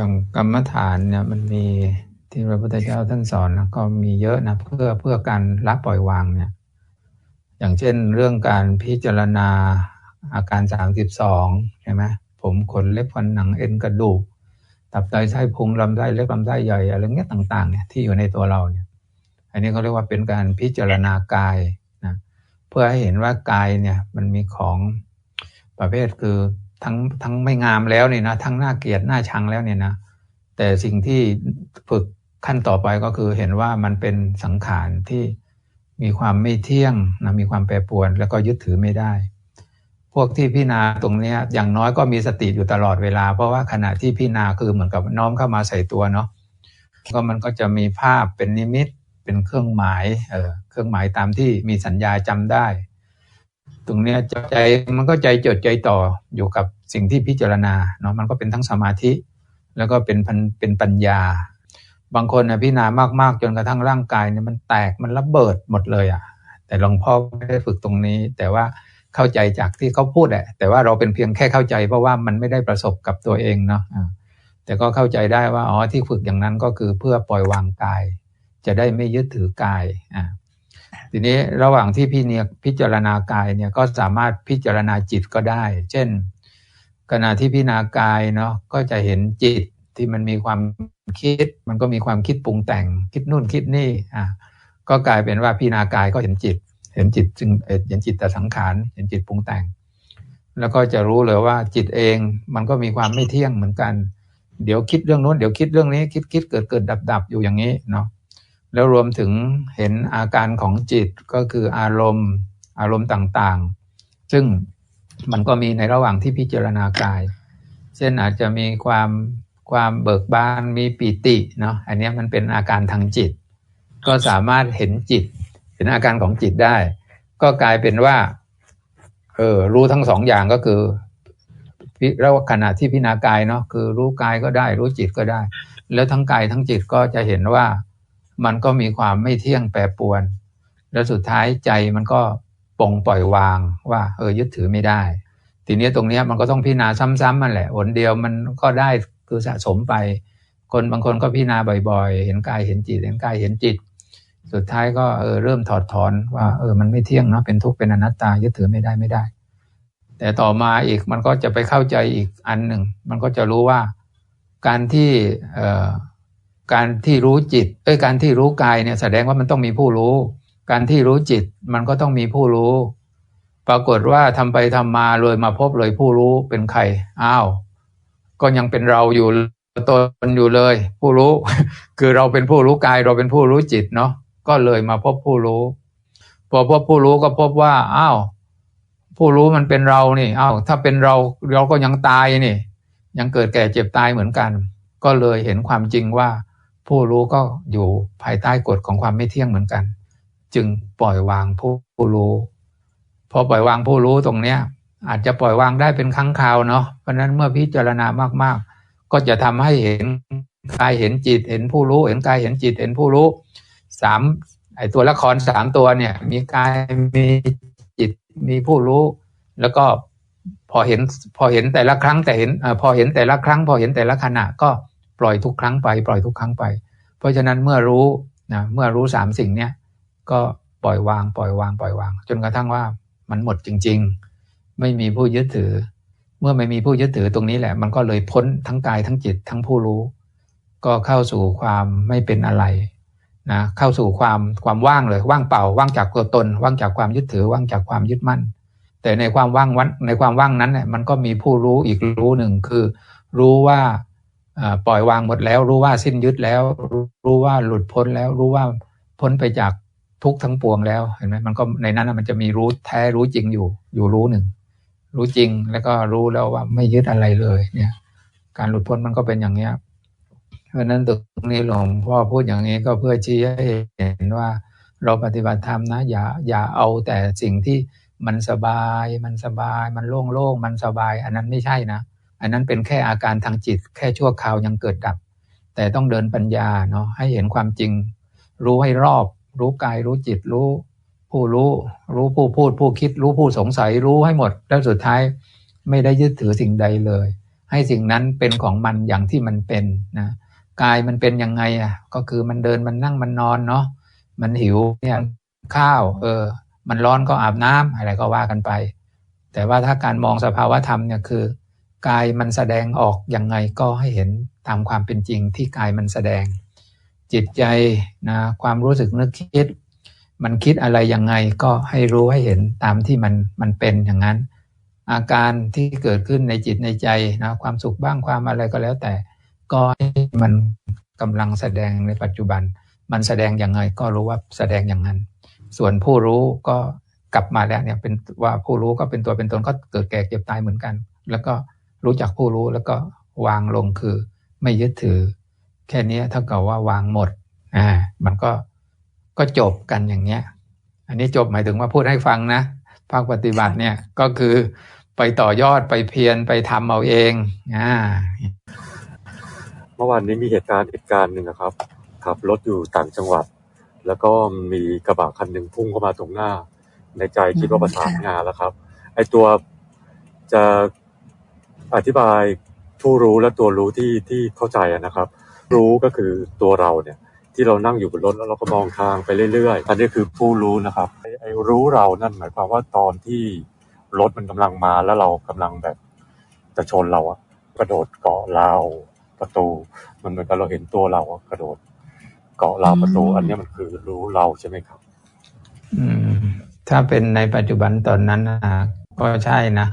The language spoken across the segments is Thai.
อย่างกรรมฐานเนี่ยมันมีที่พระพุทธเจ้าท่านสอนนะก็มีเยอะนะเพื่อเพื่อการละปล่อยวางเนี่ย อย่างเช่นเรื่องการพิจารณาอาการสามสิบสองใช่ไหมผมขนเล็บฟันหนังเอ็นกระดูก ตับไตไส้พุงลำไส้เล็กลำไส้ใหญ่อะไรเงี้ยต่างๆเนี่ยที่อยู่ในตัวเราเนี่ย อันนี้เขาเรียกว่าเป็นการพิจารณากายนะเพื่อให้เห็นว่ากายเนี่ยมันมีของประเภทคือ ทั้งทั้งไม่งามแล้วเนี่ยนะทั้งน่าเกลียดน่าชังแล้วเนี่ยนะแต่สิ่งที่ฝึกขั้นต่อไปก็คือเห็นว่ามันเป็นสังขารที่มีความไม่เที่ยงนะมีความแปรปรวน แล้วก็ยึดถือไม่ได้ พวกที่พิจารณาตรงนี้อย่างน้อยก็มีสติอยู่ตลอดเวลา เพราะว่าขณะที่พิจารณาคือเหมือนกับน้อมเข้ามาใส่ตัวเนาะก็มันก็จะมีภาพเป็นนิมิตเป็นเครื่องหมายเออเครื่องหมายตามที่มีสัญญาจำได้ ตรงนี้ใจมันก็ใจจดใจต่ออยู่กับสิ่งที่พิจารณาเนาะมันก็เป็นทั้งสมาธิ แล้วก็เป็นเป็นปัญญา บางคนนะพิจารณามากๆ จนกระทั่งร่างกายเนี่ยมันแตกมันระเบิดหมดเลยอะ่ะ แต่หลวงพ่อไม่ได้ฝึกตรงนี้ แต่ว่าเข้าใจจากที่เขาพูดแหละแต่ว่าเราเป็นเพียงแค่เข้าใจ เพราะว่ามันไม่ได้ประสบกับตัวเองเนาะแต่ก็เข้าใจได้ว่าอ๋อที่ฝึกอย่างนั้นก็คือเพื่อปล่อยวางกาย จะได้ไม่ยึดถือกายอ่า ทีนี้ระหว่างที่พี่เนี่ยพิจารณากายเนี่ยก็สามารถพิจารณาจิตก็ได้ เช่น ขณะที่พิจารณากายเนาะก็จะเห็นจิตที่มันมีความคิด มันก็มีความคิดปรุงแต่ง คิดนู่นคิดนี่อะก็กลายเป็นว่าพิจารณากายก็เห็นจิต เห็นจิตจึงเห็นจิตแต่สังขารเห็นจิตปรุงแต่ง แล้วก็จะรู้เลยว่าจิตเองมันก็มีความไม่เที่ยงเหมือนกัน เดี๋ยวคิดเรื่องโน้นเดี๋ยวคิดเรื่องนี้คิดคิดเกิดเกิดดับดับอยู่อย่างนี้เนาะ แล้วรวมถึงเห็นอาการของจิตก็คืออารมณ์ อารมณ์ต่างๆ ซึ่งมันก็มีในระหว่างที่พิจารณากาย เช่นอาจจะมีความความเบิกบานมีปีติเนาะอันนี้มันเป็นอาการทางจิต ก็สามารถเห็นจิต เห็นอาการของจิตได้ ก็กลายเป็นว่าเออรู้ทั้งสองอย่างก็คือระหว่างขณะที่พิจารณากายเนาะคือรู้กายก็ได้ รู้จิตก็ได้ แล้วทั้งกายทั้งจิตก็จะเห็นว่า มันก็มีความไม่เที่ยงแปรปรวน แล้วสุดท้ายใจมันก็ปลงปล่อยวางว่าเออยึดถือไม่ได้ ทีนี้ตรงนี้มันก็ต้องพิจารณาซ้ำๆมันแหละหนเดียวมันก็ได้คือสะสมไป คนบางคนก็พิจารณาบ่อยๆ เห็นกายเห็นจิต เห็นกายเห็นจิต สุดท้ายก็เออเริ่มถอดถอนว่าเออมันไม่เที่ยงเนาะเป็นทุกข์เป็นอนัตตายึดถือไม่ได้ไม่ได้ แต่ต่อมาอีกมันก็จะไปเข้าใจอีกอันหนึ่ง มันก็จะรู้ว่าการที่เอ่อ การที่รู้จิตเอ้ยการที่รู้กายเนี่ยแสดงว่ามันต้องมีผู้รู้ การที่รู้จิตมันก็ต้องมีผู้รู้ ปรากฏว่าทำไปทำมาเลยมาพบเลยผู้รู้เป็นใครอ้าว ก็ยังเป็นเราอยู่ตนอยู่เลย ผู้รู้ คือเราเป็นผู้รู้กายเราเป็นผู้รู้จิตเนาะก็เลยมาพบผู้รู้ พอพบผู้รู้ก็พบว่าอ้าวผู้รู้มันเป็นเรานี่อ้าวถ้าเป็นเราเราก็ยังตายนี่ ยังเกิดแก่เจ็บตายเหมือนกัน ก็เลยเห็นความจริงว่า ผู้รู้ก็อยู่ภายใต้กฎของความไม่เที่ยงเหมือนกัน จึงปล่อยวางผู้รู้พอปล่อยวางผู้รู้ตรงเนี้ย อาจจะปล่อยวางได้เป็นครั้งคราวเนาะเพราะนั้นเมื่อพิจารณามากๆ ก็จะทำให้เห็นกายเห็นจิตเห็นผู้รู้ เห็นกายเห็นจิตเห็นผู้รู้สามไอตัวละครสามตัวเนี่ย มีกายมีจิตมีผู้รู้ แล้วก็พอเห็นพอเห็นแต่ละครั้งแต่เห็นพอเห็นแต่ละครั้ง พอเห็นแต่ละขณะก็ ปล่อยทุกครั้งไป ปล่อยทุกครั้งไป เพราะฉะนั้นเมื่อรู้นะเมื่อรู้สามสิ่งเนี้ยก็ปล่อยวาง ปล่อยวาง ปล่อยวาง จนกระทั่งว่ามันหมดจริง ๆ ไม่มีผู้ยึดถือ เมื่อไม่มีผู้ยึดถือตรงนี้แหละ มันก็เลยพ้นทั้งกายทั้งจิตทั้งผู้รู้ ก็เข้าสู่ความไม่เป็นอะไรนะเข้าสู่ความความว่างเลยว่างเปล่าว่างจากตัวตน ว่างจากความยึดถือ ว่างจากความยึดมั่น แต่ในความว่างวันในความว่างนั้นเนี่ยมันก็มีผู้รู้อีกรู้หนึ่งคือ รู้ว่า ปล่อยวางหมดแล้ว รู้ว่าสิ้นยึดแล้ว รู้ว่าหลุดพ้นแล้ว รู้ว่าพ้นไปจากทุกทั้งปวงแล้วเห็นไหมมันก็ในนั้นมันจะมีรู้แท้รู้จริงอยู่ อยู่รู้หนึ่ง รู้จริงแล้วก็รู้แล้วว่าไม่ยึดอะไรเลย เนี่ย การหลุดพ้นมันก็เป็นอย่างเนี้ยเพราะนั้นตรงนี้หลวงพ่อพูดอย่างนี้ก็เพื่อชี้ให้เห็นว่าเราปฏิบัติธรรมนะ อย่าอย่าเอาแต่สิ่งที่มันสบาย มันสบาย มันโล่งโล่งมันสบาย อันนั้นไม่ใช่นะ อันนั้นเป็นแค่อาการทางจิต แค่ชั่วคราวยังเกิดดับ แต่ต้องเดินปัญญาเนาะให้เห็นความจริง รู้ให้รอบ รู้กายรู้จิตรู้ ผู้รู้ รู้ผู้พูด ผู้คิด รู้ผู้สงสัยรู้ให้หมด แล้วสุดท้ายไม่ได้ยึดถือสิ่งใดเลย ให้สิ่งนั้นเป็นของมันอย่างที่มันเป็นนะกายมันเป็นยังไงอะก็คือมันเดินมันนั่งมันนอนเนาะมันหิวเนี่ยข้าว เออ มันร้อนก็อาบน้ำอะไรก็ว่ากันไป แต่ว่าถ้าการมองสภาวะธรรมเนี่ยคือ กายมันแสดงออกยังไงก็ให้เห็นตามความเป็นจริงที่กายมันแสดง จิตใจนะความรู้สึกนึกคิด มันคิดอะไรยังไงก็ให้รู้ให้เห็นตามที่มันมันเป็นอย่างนั้น อาการที่เกิดขึ้นในจิตในใจนะความสุขบ้างความอะไรก็แล้วแต่ ก็ให้มันกำลังแสดงในปัจจุบัน มันแสดงยังไงก็รู้ว่าแสดงอย่างนั้น ส่วนผู้รู้ก็กลับมาแล้วเนี่ยเป็นว่าผู้รู้ก็เป็นตัวเป็นตนก็เกิดแก่เก็บตายเหมือนกัน แล้วก็ รู้จักผู้รู้แล้วก็วางลงคือ ไม่ยึดถือ แค่นี้เท่ากับว่าวางหมดอ่ามันก็ก็จบกันอย่างเนี้ย อันนี้จบหมายถึงว่าพูดให้ฟังนะภาคปฏิบัติเนี่ยก็คือไปต่อยอดไปเพียรไปทำเอาเองอ่าเมื่อวานนี้มีเหตุการณ์เหตุการณ์หนึ่งนะครับขับรถอยู่ต่างจังหวัด แล้วก็มีกระบะคันหนึ่งพุ่งเข้ามาตรงหน้า ในใจคิดว่าประสานงานแล้วครับ ไอตัวจะ อธิบายผู้รู้และตัวรู้ที่ที่เข้าใจอะนะครับ รู้ก็คือตัวเราเนี่ย ที่เรานั่งอยู่บนรถแล้วเราก็มองทางไปเรื่อยๆอันนี้คือผู้รู้นะครับไอไอรู้เรานั่นหมายความว่าตอนที่รถมันกำลังมาแล้วเรากำลังแบบจะชนเราอะกระโดดเกาะราวประตู มันเหมือนกับเราเห็นตัวเราอะกระโดด เกาะราวประตู อันนี้มันคือรู้เราใช่ไหมครับ อืม ถ้าเป็นในปัจจุบันตอนนั้นนะก็ใช่นะ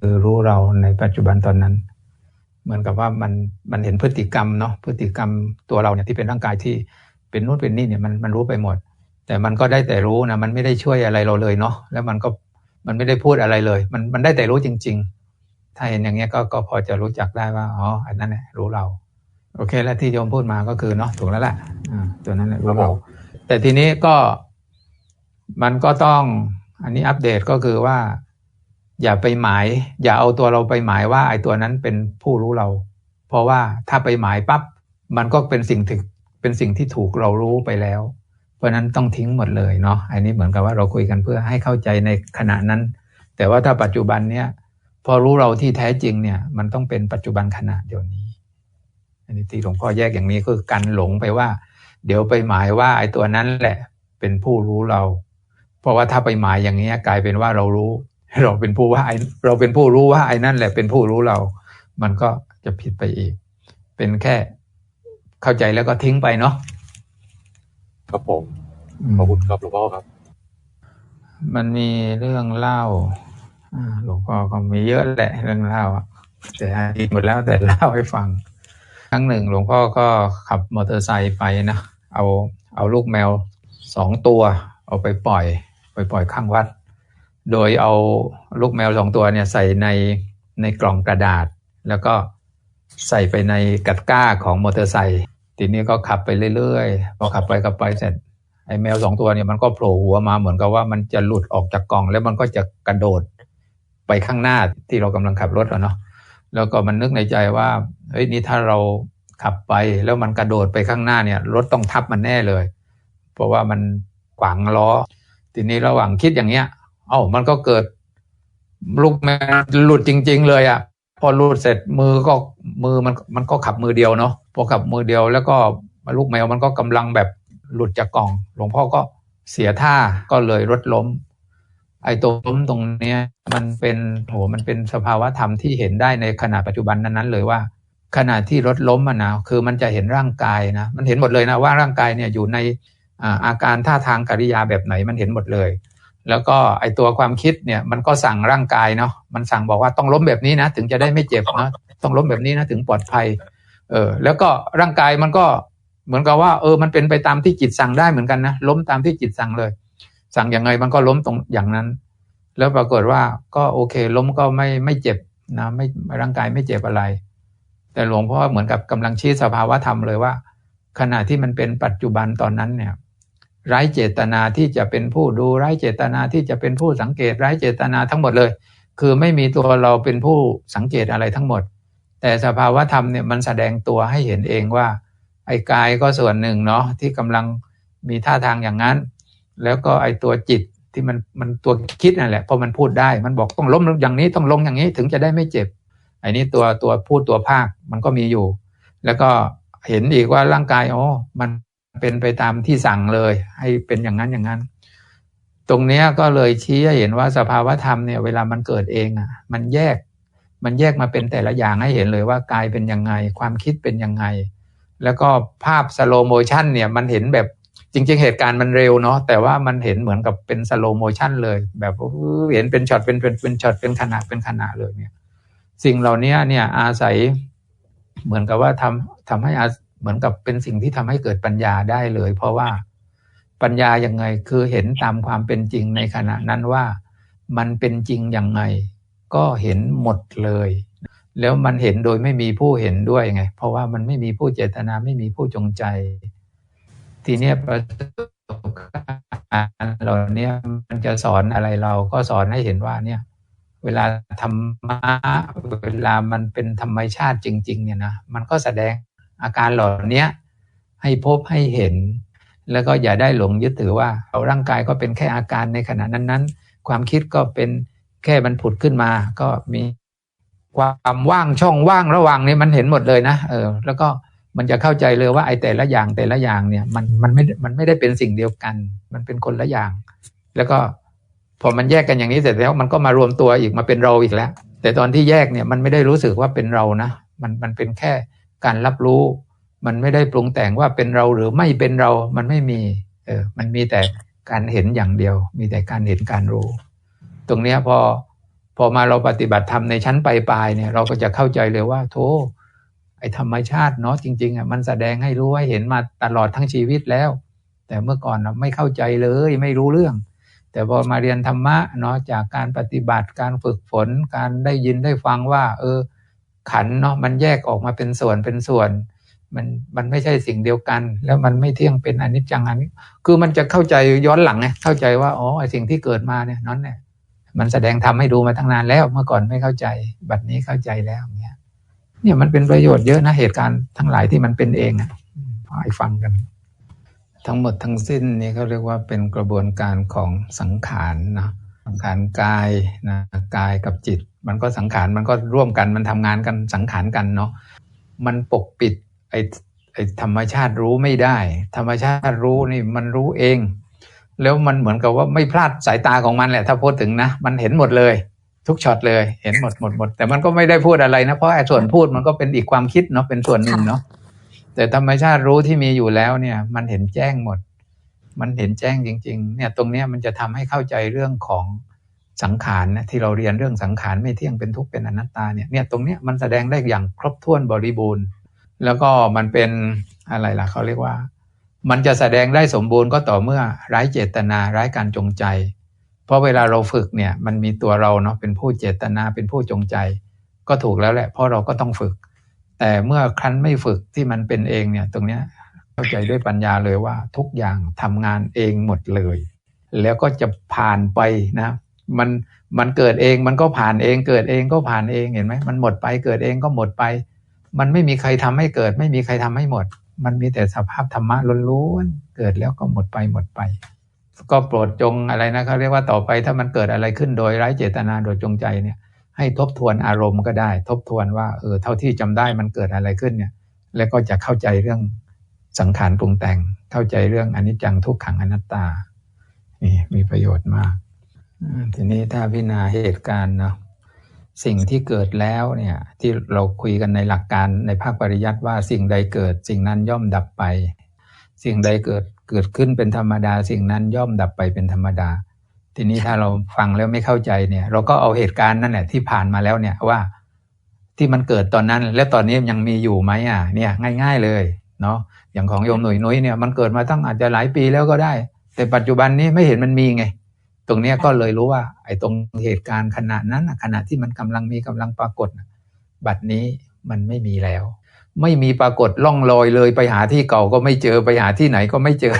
คือรู้เราในปัจจุบันตอนนั้น เหมือนกับว่ามันมันเห็นพฤติกรรมเนาะพฤติกรรมตัวเราเนี่ยที่เป็นร่างกายที่เป็นนู่นเป็นนี่เนี่ยมันมันรู้ไปหมด แต่มันก็ได้แต่รู้นะมันไม่ได้ช่วยอะไรเราเลยเนาะแล้วมันก็มันไม่ได้พูดอะไรเลย มันมันได้แต่รู้จริง ๆ ถ้าเห็นอย่างเงี้ยก็ก็พอจะรู้จักได้ว่าอ๋ออันนั้นแหละรู้เรา โอเค แล้วที่โยมพูดมาก็คือเนาะถูกแล้วแหละอ่าตัวนั้นแหละรู้เรา แต่ทีนี้ก็มันก็ต้องอันนี้อัปเดตก็คือว่า อย่าไปหมาย อย่าเอาตัวเราไปหมายว่าไอ้ตัวนั้นเป็นผู้รู้เรา เพราะว่าถ้าไปหมายปั๊บมันก็เป็นสิ่งถึงเป็นสิ่งที่ถูกเรารู้ไปแล้ว เพราะนั้นต้องทิ้งหมดเลยเนาะอันนี้เหมือนกับว่าเราคุยกันเพื่อให้เข้าใจในขณะนั้น แต่ว่าถ้าปัจจุบันเนี้ยพอรู้เราที่แท้จริงเนี่ย มันต้องเป็นปัจจุบันขณะเดี๋ยวนี้ อันนี้ที่หลวงพ่อแยกอย่างนี้คือกันหลงไปว่า เดี๋ยวไปหมายว่าไอ้ตัวนั้นแหละ เป็นผู้รู้เรา เพราะว่าถ้าไปหมายอย่างนี้กลายเป็นว่าเรารู้ เราเป็นผู้ว่าไอเราเป็นผู้รู้ว่าไอ้นั่นแหละเป็นผู้รู้เรา มันก็จะผิดไปอีก เป็นแค่เข้าใจแล้วก็ทิ้งไปเนาะครับผมขอบคุณครับหลวงพ่อครับ มันมีเรื่องเล่าอ่าหลวงพ่อก็มีเยอะแหละเรื่องเล่าอะแต่อดีตหมดแล้วแต่เล่าให้ฟัง ครั้งหนึ่งหลวงพ่อก็ขับมอเตอร์ไซค์ไปนะเอาเอาลูกแมวสองตัว เอาไปปล่อย ไปปล่อยข้างวัด โดยเอาลูกแมวสองตัวเนี่ยใส่ในในกล่องกระดาษ แล้วก็ใส่ไปในกัดก้าของมอเตอร์ไซค์ทีนี้ก็ขับไปเรื่อยๆพอขับไปขับไปเสร็จไอ้แมวสองตัวเนี่ยมันก็โผล่หัวมาเหมือนกับว่ามันจะหลุดออกจากกล่อง แล้วมันก็จะกระโดดไปข้างหน้าที่เรากำลังขับรถอะเนาะแล้วก็มันนึกในใจว่าเฮ้ยนี่ถ้าเราขับไปแล้วมันกระโดดไปข้างหน้าเนี่ยรถต้องทับมันแน่เลย เพราะว่ามันขวางล้อ ทีนี้ระหว่างคิดอย่างเงี้ย เอ้ามันก็เกิดลูกแมวหลุดจริง ๆ เลยอะ่ะ พอหลุดเสร็จมือก็มือมันมันก็ขับมือเดียวเนาะพอขับมือเดียวแล้วก็ลูกแมวมันก็กำลังแบบหลุดจากกล่อง หลวงพ่อก็เสียท่าก็เลยรถล้ม ไอ้ตัวล้มตรงเนี้ย มันเป็นโหมันเป็นสภาวะธรรมที่เห็นได้ในขณะปัจจุบันนั้นๆเลยว่าขณะที่รถล้มมันนะคือมันจะเห็นร่างกายนะมันเห็นหมดเลยนะว่าร่างกายเนี่ยอยู่ในอาการท่าทางกิริยาแบบไหนมันเห็นหมดเลย แล้วก็ไอตัวความคิดเนี่ยมันก็สั่งร่างกายเนาะมันสั่งบอกว่าต้องล้มแบบนี้นะ ถึงจะได้ไม่เจ็บนะต้องล้มแบบนี้นะถึงปลอดภัย เออ แล้วก็ร่างกายมันก็เหมือนกับว่า เออ มันเป็นไปตามที่จิตสั่งได้เหมือนกันนะล้มตามที่จิตสั่งเลย สั่งอยังไงมันก็ล้มตรงอย่างนั้น แล้วปรากฏว่าก็โอเค ล้มก็ไม่ไม่เจ็บนะไม่ร่างกายไม่เจ็บอะไร แต่หลวงพ่อเหมือนกับกำลังชี้สภาวะธรรมเลยว่า ขณะที่มันเป็นปัจจุบันตอนนั้นเนี่ย ไร้เจตนาที่จะเป็นผู้ดูไร้เจตนาที่จะเป็นผู้สังเกตไร้เจตนาทั้งหมดเลย คือไม่มีตัวเราเป็นผู้สังเกตอะไรทั้งหมด แต่สภาวะธรรมเนี่ยมันแสดงตัวให้เห็นเองว่า ไอ้กายก็ส่วนหนึ่งเนาะที่กำลังมีท่าทางอย่างนั้น แล้วก็ไอ้ตัวจิตที่มันมันตัวคิดนั่นแหละพอมันพูดได้มันบอกต้องล้มอย่างนี้ต้องลงอย่างนี้ถึงจะได้ไม่เจ็บไอ้นี่ตัวตัวพูดตัวภาคมันก็มีอยู่ แล้วก็เห็นอีกว่าร่างกายอ๋อมัน เป็นไปตามที่สั่งเลย ให้เป็นอย่างนั้นอย่างนั้น ตรงนี้ก็เลยชี้ให้เห็นว่าสภาวธรรมเนี่ยเวลามันเกิดเองอะ มันแยกมันแยกมาเป็นแต่ละอย่างให้เห็นเลยว่ากายเป็นยังไง ความคิดเป็นยังไง แล้วก็ภาพสโลโมชันเนี่ยมันเห็นแบบจริง ๆ เหตุการณ์มันเร็วเนาะแต่ว่ามันเห็นเหมือนกับเป็นสโลโมชันเลย แบบเห็นเป็นช็อตเป็นเป็นเป็นช็อตเป็นขณะเป็นขณะเลยเนี่ย สิ่งเหล่านี้เนี่ยอาศัยเหมือนกับว่าทำทำให้ เหมือนกับเป็นสิ่งที่ทำให้เกิดปัญญาได้เลย เพราะว่าปัญญาอยังไงคือเห็นตามความเป็นจริงในขณะนั้นว่ามันเป็นจริงอยังไง ก็เห็นหมดเลย แล้วมันเห็นโดยไม่มีผู้เห็นด้วยไง เพราะว่ามันไม่มีผู้เจตนาไม่มีผู้จงใจ ทีเนี้ยประสบการณ์เหล่านี้มันจะสอนอะไรเราก็สอนให้เห็นว่าเนี่ย เวลาธรรมะเวลามันเป็นธรรมชาติจริง ๆ เนี่ยนะมันก็แสดง อาการเหล่านี้ให้พบให้เห็น แล้วก็อย่าได้หลงยึดถือว่าเอาร่างกายก็เป็นแค่อาการในขณะนั้นๆ ความคิดก็เป็นแค่มันผุดขึ้นมา ก็มีความว่างช่องว่างระหว่างนี้มันเห็นหมดเลยนะเออแล้วก็มันจะเข้าใจเลยว่าไอ้แต่ละอย่างแต่ละอย่างเนี่ยมันมันไม่มันไม่ได้เป็นสิ่งเดียวกัน มันเป็นคนละอย่าง แล้วก็พอมันแยกกันอย่างนี้เสร็จแล้วมันก็มารวมตัวอีกมาเป็นเราอีกแล้ว แต่ตอนที่แยกเนี่ยมันไม่ได้รู้สึกว่าเป็นเรานะ มันมันเป็นแค่ การรับรู้ มันไม่ได้ปรุงแต่งว่าเป็นเราหรือไม่เป็นเรา มันไม่มี เออ มันมีแต่การเห็นอย่างเดียว มีแต่การเห็นการรู้ ตรงเนี้ยพอพอมาเราปฏิบัติธรรมในชั้นปลายๆเนี่ย เราก็จะเข้าใจเลยว่า โธ่ไอธรรมชาติเนาะจริงๆอะมันแสดงให้รู้ให้เห็นมาตลอดทั้งชีวิตแล้ว แต่เมื่อก่อนเราไม่เข้าใจเลยไม่รู้เรื่อง แต่พอมาเรียนธรรมะเนาะจากการปฏิบัติการฝึกฝนการได้ยินได้ฟังว่า เออ ขันเนาะมันแยกออกมาเป็นส่วนเป็นส่วน มันมันไม่ใช่สิ่งเดียวกัน แล้วมันไม่เที่ยงเป็นอนิจจังอันนี้คือมันจะเข้าใจย้อนหลังไงเข้าใจว่าอ๋อไอสิ่งที่เกิดมาเนี่ยนั่นเนี่ยมันแสดงทำให้ดูมาตั้งนานแล้วเมื่อก่อนไม่เข้าใจ บัดนี้เข้าใจแล้วเนี่ยเนี่ยมันเป็นประโยชน์เยอะนะเหตุการณ์ทั้งหลายที่มันเป็นเองอะให้ฟังกัน ทั้งหมดทั้งสิ้นนี่เขาเรียกว่าเป็นกระบวนการของสังขารนะ สังขารกายนะกายกับจิต มันก็สังขารมันก็ร่วมกันมันทำงานกันสังขารกันเนาะมันปกปิดไอ้ไอ้ธรรมชาติรู้ไม่ได้ ธรรมชาติรู้นี่มันรู้เอง แล้วมันเหมือนกับว่าไม่พลาดสายตาของมันแหละ ถ้าพูดถึงนะ มันเห็นหมดเลย ทุกช็อตเลยเห็นหมดหมดหมดแต่มันก็ไม่ได้พูดอะไรนะเพราะไอ้ส่วนพูดมันก็เป็นอีกความคิดเนาะเป็นส่วนหนึ่งเนาะแต่ธรรมชาติรู้ที่มีอยู่แล้วเนี่ย มันเห็นแจ้งหมด มันเห็นแจ้งจริง ๆ เนี่ยตรงนี้มันจะทำให้เข้าใจเรื่องของสังขารนะที่เราเรียนเรื่องสังขารไม่เที่ยงเป็นทุกข์เป็นอนัตตาเนี่ยเนี่ยตรงนี้มันแสดงได้อย่างครบถ้วนบริบูรณ์ แล้วก็มันเป็นอะไรล่ะเขาเรียกว่า มันจะแสดงได้สมบูรณ์ก็ต่อเมื่อไร้เจตนาไร้การจงใจ เพราะเวลาเราฝึกเนี่ยมันมีตัวเราเนาะเป็นผู้เจตนาเป็นผู้จงใจ ก็ถูกแล้วแหละเพราะเราก็ต้องฝึก แต่เมื่อครั้นไม่ฝึกที่มันเป็นเองเนี่ยตรงนี้ เข้าใจด้วยปัญญาเลยว่า ทุกอย่างทำงานเองหมดเลย แล้วก็จะผ่านไปนะมันมันเกิดเองมันก็ผ่านเอง เกิดเองก็ผ่านเองเห็นไหมมันหมดไปเกิดเองก็หมดไป มันไม่มีใครทำให้เกิด ไม่มีใครทำให้หมด มันมีแต่สภาพธรรมะล้วนๆเกิดแล้วก็หมดไปหมดไป ก็โปรดจงอะไรนะเขาเรียกว่าต่อไปถ้ามันเกิดอะไรขึ้นโดยไร้เจตนาโดยจงใจเนี่ย ให้ทบทวนอารมณ์ก็ได้ ทบทวนว่าเออเท่าที่จำได้มันเกิดอะไรขึ้นเนี่ย แล้วก็จะเข้าใจเรื่อง สังขารปรุงแต่งเข้าใจเรื่องอนิจจังทุกขังอนัตตา นี่มีประโยชน์มาก ทีนี้ถ้าพิจารณาเหตุการณ์เนาะสิ่งที่เกิดแล้วเนี่ยที่เราคุยกันในหลักการในภาคปริยัติว่าสิ่งใดเกิด สิ่งนั้นย่อมดับไป สิ่งใดเกิดเกิดขึ้นเป็นธรรมดา สิ่งนั้นย่อมดับไปเป็นธรรมดา ทีนี้ถ้าเราฟังแล้วไม่เข้าใจเนี่ย เราก็เอาเหตุการณ์นั่นแหละที่ผ่านมาแล้วเนี่ยว่าที่มันเกิดตอนนั้น แล้วตอนนี้ยังมีอยู่ไหมอะเนี่ยง่าย ๆเลย เนาะอย่างของโยมหนุ่ยนุ้ยเนี่ยมันเกิดมาตั้งอาจจะหลายปีแล้วก็ได้ แต่ปัจจุบันนี้ไม่เห็นมันมีไง ตรงเนี้ยก็เลยรู้ว่า ไอ้ตรงเหตุการณ์ขณะนั้นขณะที่มันกำลังมีกำลังปรากฏบัดนี้มันไม่มีแล้ว ไม่มีปรากฏล่องลอยเลยไปหาที่เก่าก็ไม่เจอไปหาที่ไหนก็ไม่เจอ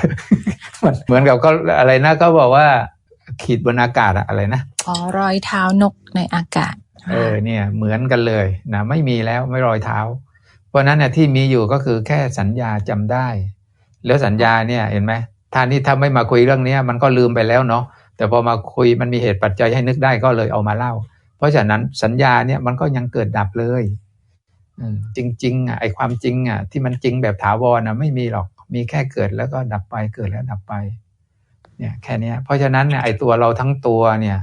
มันเหมือนกับก็อะไรนะก็บอกว่า ขีดบนอากาศอะไรนะอ๋อรอยเท้านกในอากาศ เออเนี่ยเหมือนกันเลยนะไม่มีแล้วไม่รอยเท้า เพราะนั้นเนี่ยที่มีอยู่ก็คือแค่สัญญาจำได้ แล้วสัญญาเนี่ยเห็นไหมท่านนี้ถ้าไม่มาคุยเรื่องเนี้ยมันก็ลืมไปแล้วเนาะแต่พอมาคุยมันมีเหตุปัจจัยให้นึกได้ก็เลยเอามาเล่า เพราะฉะนั้นสัญญาเนี่ยมันก็ยังเกิดดับเลยอจริงๆอะไอความจริงอะที่มันจริงแบบถาวรอะไม่มีหรอกมีแค่เกิดแล้วก็ดับไปเกิดแล้วดับไปเนี่ยแค่นี้เพราะฉะนั้นเนี่ยไอตัวเราทั้งตัวเนี่ย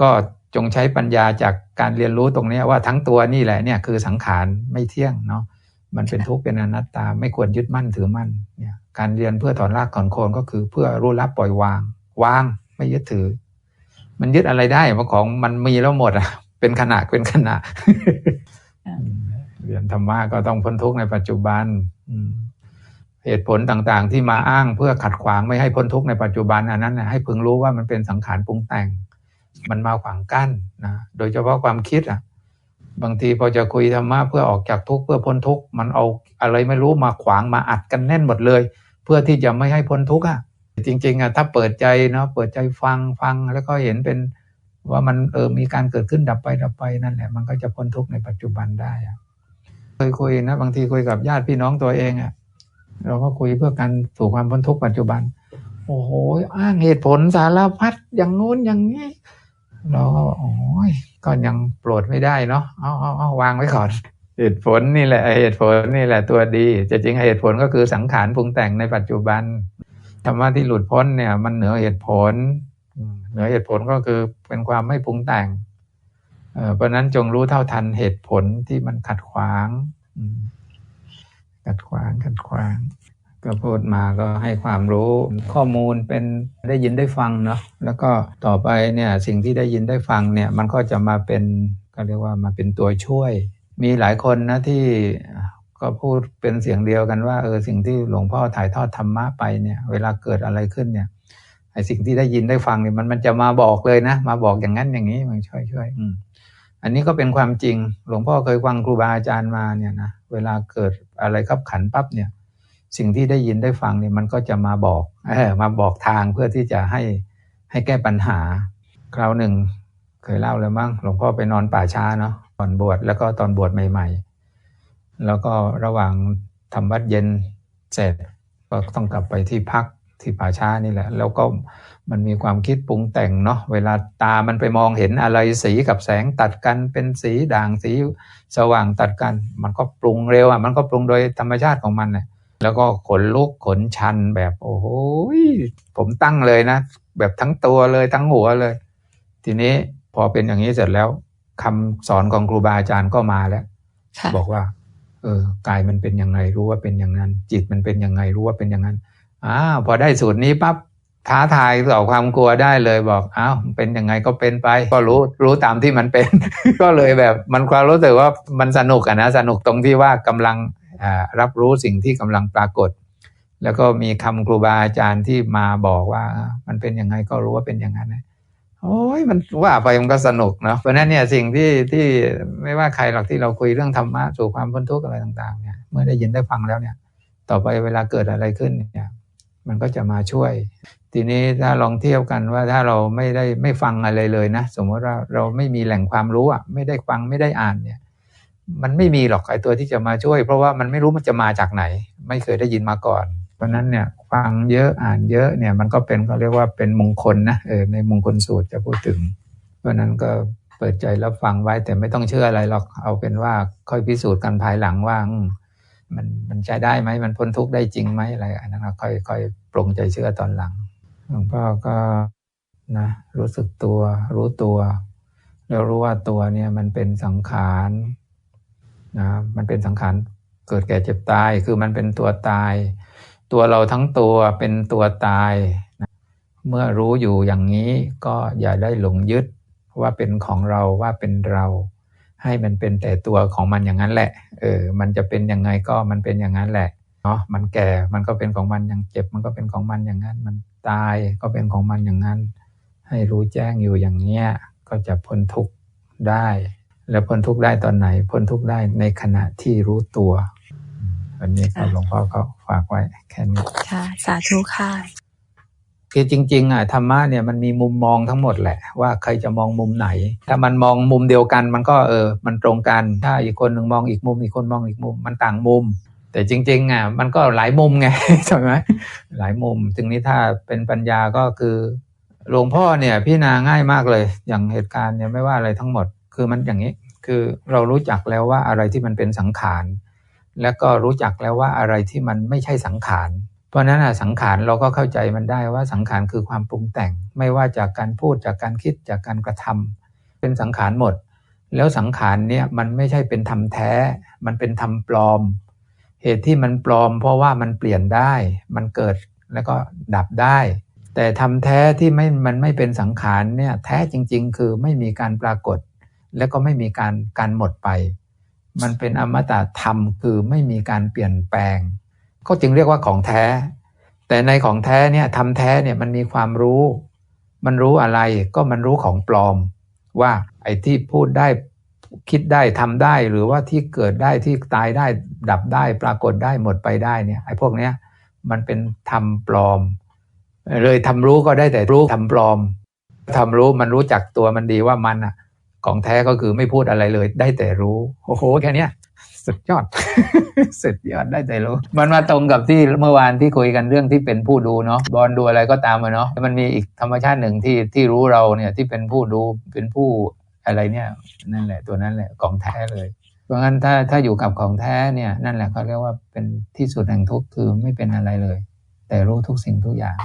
ก็ จงใช้ปัญญาจากการเรียนรู้ตรงเนี้ยว่าทั้งตัวนี่แหละเนี่ยคือสังขารไม่เที่ยงเนาะมันเป็นทุกข์เป็นอนัตตา ไม่ควรยึดมั่นถือมั่นเนี่ยการเรียนเพื่อถอนรากถอนโคนก็คือเพื่อรู้รับปล่อยวาง วางไม่ยึดถือ มันยึดอะไรได้เพราะของมันมีแล้วหมดอะ เป็นขณะเป็นขณะค่ะเรียนธรรมะก็ต้องพ้นทุกข์ในปัจจุบันอืมเหตุผลต่างๆ ที่มาอ้างเพื่อขัดขวางไม่ให้พ้นทุกข์ในปัจจุบันอันนั้นนะให้พึงรู้ว่ามันเป็นสังขารปรุงแต่ง มันมาขวางกั้นนะโดยเฉพาะความคิดอะบางทีพอจะคุยธรรมะเพื่อออกจากทุกข์เพื่อพ้นทุกข์มันเอาอะไรไม่รู้มาขวางมาอัดกันแน่นหมดเลย เพื่อที่จะไม่ให้พ้นทุกข์อะจริงๆอะถ้าเปิดใจเนาะเปิดใจฟังฟังแล้วก็เห็นเป็นว่ามันเออมีการเกิดขึ้นดับไปดับไปนั่นแหละ มันก็จะพ้นทุกข์ในปัจจุบันได้อะเคยคุยนะบางทีคุยกับญาติพี่น้องตัวเองอะเราก็คุยเพื่อการสู่ความพ้นทุกข์ปัจจุบัน โอ้โหอ้างเหตุผลสารพัดอย่างงู้นอย่างนี้ เราก็โอ้ยก็ยังโปรดไม่ได้เนาะเอาเอาเอาวางไว้ก่อน เหตุผลนี่แหละ เหตุผลนี่แหละตัวดีจะจริงเหตุผลก็คือสังขารปรุงแต่งในปัจจุบันธรรมะที่หลุดพ้นเนี่ย มันเหนือเหตุผล เหนือเหตุผลก็คือเป็นความไม่ปรุงแต่งเพราะนั้นจงรู้เท่าทันเหตุผลที่มันขัดขวางขัดขวางขัดขวาง ก็พูดมาก็ให้ความรู้ข้อมูลเป็นได้ยินได้ฟังเนาะแล้วก็ต่อไปเนี่ยสิ่งที่ได้ยินได้ฟังเนี่ยมันก็จะมาเป็นก็เรียกว่ามาเป็นตัวช่วย มีหลายคนนะที่ก็พูดเป็นเสียงเดียวกันว่าเออสิ่งที่หลวงพ่อถ่ายทอดธรรมะไปเนี่ยเวลาเกิดอะไรขึ้นเนี่ยไอสิ่งที่ได้ยินได้ฟังเนี่ยมันมันจะมาบอกเลยนะ มาบอกอย่างนั้นอย่างนี้มันช่วยช่วยอืมอันนี้ก็เป็นความจริง หลวงพ่อเคยฟังครูบาอาจารย์มาเนี่ยนะเวลาเกิดอะไรขับขันปั๊บเนี่ย สิ่งที่ได้ยินได้ฟังเนี่ยมันก็จะมาบอกอมาบอกทางเพื่อที่จะให้ให้แก้ปัญหา คราวหนึ่ง เคยเล่าแล้วมั้งหลวงพ่อไปนอนป่าช้าเนาะตอนบวชแล้วก็ตอนบวชใหม่ ๆ แล้วก็ระหว่างทำวัดเย็นเสร็จก็ต้องกลับไปที่พักที่ป่าช้านี่แหละ แล้วก็มันมีความคิดปรุงแต่งเนาะเวลาตามันไปมองเห็นอะไรสีกับแสงตัดกันเป็นสีด่างสีสว่างตัดกัน มันก็ปรุงเร็วอะมันก็ปรุงโดยธรรมชาติของมันเนี่ย แล้วก็ขนลุกขนชันแบบโอ้โหยผมตั้งเลยนะ แบบทั้งตัวเลยทั้งหัวเลย ทีนี้พอเป็นอย่างนี้เสร็จแล้วคำสอนของครูบาอาจารย์ก็มาแล้วค่ะบอกว่า เออกายมันเป็นยังไงรู้ว่าเป็นอย่างนั้น จิตมันเป็นยังไงรู้ว่าเป็นอย่างนั้นอ้าวพอได้สูตรนี้ปั๊บท้าทายต่อความกลัวได้เลยบอกอ้าวเป็นยังไงก็เป็นไป ก็รู้รู้ตามที่มันเป็น ก็เลยแบบมันความรู้สึกว่ามันสนุกอะนะสนุกตรงที่ว่ากำลังอ่า รับรู้สิ่งที่กำลังปรากฏ แล้วก็มีคำครูบาอาจารย์ที่มาบอกว่ามันเป็นยังไงก็รู้ว่าเป็นอย่างนั้นะโอ้ยมันว่าไปมันก็สนุกเนาะเพราะฉะนั้นเนี่ยสิ่งที่ที่ไม่ว่าใครหรอกที่เราคุยเรื่องธรรมะสู่ความพ้นทุกข์อะไรต่าง ๆเนี่ยเมื่อได้ยินได้ฟังแล้วเนี่ย ต่อไปเวลาเกิดอะไรขึ้นเนี่ยมันก็จะมาช่วย ทีนี้ถ้าลองเทียบกันว่าถ้าเราไม่ได้ไม่ฟังอะไรเลยนะ สมมติว่าเราไม่มีแหล่งความรู้อะไม่ได้ฟังไม่ได้อ่านเนี่ย มันไม่มีหรอกไอ้ตัวที่จะมาช่วย เพราะว่ามันไม่รู้มันจะมาจากไหน ไม่เคยได้ยินมาก่อน เพราะนั้นเนี่ยฟังเยอะอ่านเยอะเนี่ยมันก็เป็นเขาเรียกว่าเป็นมงคลนะเออในมงคลสูตรจะพูดถึง เพราะนั้นก็เปิดใจรับฟังไว้แต่ไม่ต้องเชื่ออะไรหรอกเอาเป็นว่าค่อยพิสูจน์กันภายหลังว่ามันมันใช้ได้ไหมมันพ้นทุกข์ได้จริงไหมอะไรอันนั้นค่อยค่อยปรงใจเชื่อตอนหลังหลวงพ่อก็นะรู้สึกตัว รู้ตัว แล้วรู้ว่าตัวเนี่ยมันเป็นสังขาร นะมันเป็นสังขารเกิดแก่เจ็บตาย คือมันเป็นตัวตาย ตัวเราทั้งตัวเป็นตัวตายนะเมื่อรู้อยู่อย่างนี้ก็อย่าได้หลงยึดว่าเป็นของเราว่าเป็นเรา ให้มันเป็นแต่ตัวของมันอย่างนั้นแหละ เออ มันจะเป็นยังไงก็มันเป็นอย่างนั้นแหละเนาะมันแก่มันก็เป็นของมันอย่างเจ็บ มันก็เป็นของมันอย่างนั้น มันตายก็เป็นของมันอย่างนั้น ให้รู้แจ้งอยู่อย่างเนี้ยก็จะพ้นทุกข์ได้ แล้วพ้นทุกข์ได้ตอนไหน พ้นทุกข์ได้ในขณะที่รู้ตัวอืมอันนี้ก็หลวงพ่อก็ฝากไว้แค่นี้ค่ะ สาธุค่ะคือจริง ๆอะธรรมะเนี่ยมันมีมุมมองทั้งหมดแหละ ว่าใครจะมองมุมไหน ถ้ามันมองมุมเดียวกัน มันก็เออ มันตรงกัน ถ้าอีกคนหนึ่งมองอีกมุมอีกคนมองอีกมุมมันต่างมุม แต่จริงๆอะมันก็หลายมุมไงใช่ไหมหลายมุมถึงนี้ถ้าเป็นปัญญาก็คือหลวงพ่อเนี่ยพี่นาง่ายมากเลย อย่างเหตุการณ์เนี่ยไม่ว่าอะไรทั้งหมด คือมันอย่างนี้คือเรารู้จักแล้วว่าอะไรที่มันเป็นสังขาร แล้วก็รู้จักแล้วว่าอะไรที่มันไม่ใช่สังขาร เพราะนั้นอะสังขารเราก็เข้าใจมันได้ว่าสังขารคือความปรุงแต่ง ไม่ว่าจากการพูดจากการคิดจากการกระทำเป็นสังขารหมด แล้วสังขารเนี่ยมันไม่ใช่เป็นธรรมแท้ มันเป็นธรรมปลอม เหตุที่มันปลอม เพราะว่ามันเปลี่ยนได้ มันเกิดแล้วก็ดับได้ แต่ธรรมแท้ที่ไม่มันไม่เป็นสังขารเนี่ยแท้จริง ๆ คือไม่มีการปรากฏ แล้วก็ไม่มีการการหมดไป มันเป็นอมตะธรรมคือไม่มีการเปลี่ยนแปลงก็จึงเรียกว่าของแท้ แต่ในของแท้เนี่ยทำแท้เนี่ยมันมีความรู้ มันรู้อะไรก็มันรู้ของปลอม ว่าไอ้ที่พูดได้คิดได้ทำได้หรือว่าที่เกิดได้ที่ตายได้ดับได้ปรากฏได้หมดไปได้เนี่ยไอ้พวกเนี้ยมันเป็นธรรมปลอม เลยทำรู้ก็ได้แต่รู้ทำปลอมทำรู้มันรู้จักตัวมันดีว่ามันอะ ของแท้ก็คือไม่พูดอะไรเลย ได้แต่รู้ โอ้โห แค่นี้สุดยอด สุดยอดได้แต่รู้ มันมาตรงกับที่เมื่อวานที่คุยกันเรื่องที่เป็นผู้ดูเนาะบอลดูอะไรก็ตามอะเนาะมันมีอีกธรรมชาติหนึ่งที่ที่รู้เราเนี่ยที่เป็นผู้ดูเป็นผู้อะไรเนี่ยนั่นแหละตัวนั้นแหละของแท้เลย เพราะงั้นถ้าถ้าอยู่กับของแท้เนี่ยนั่นแหละเขาเรียกว่าเป็นที่สุดแห่งทุกข์คือไม่เป็นอะไรเลย แต่รู้ทุกสิ่งทุกอย่าง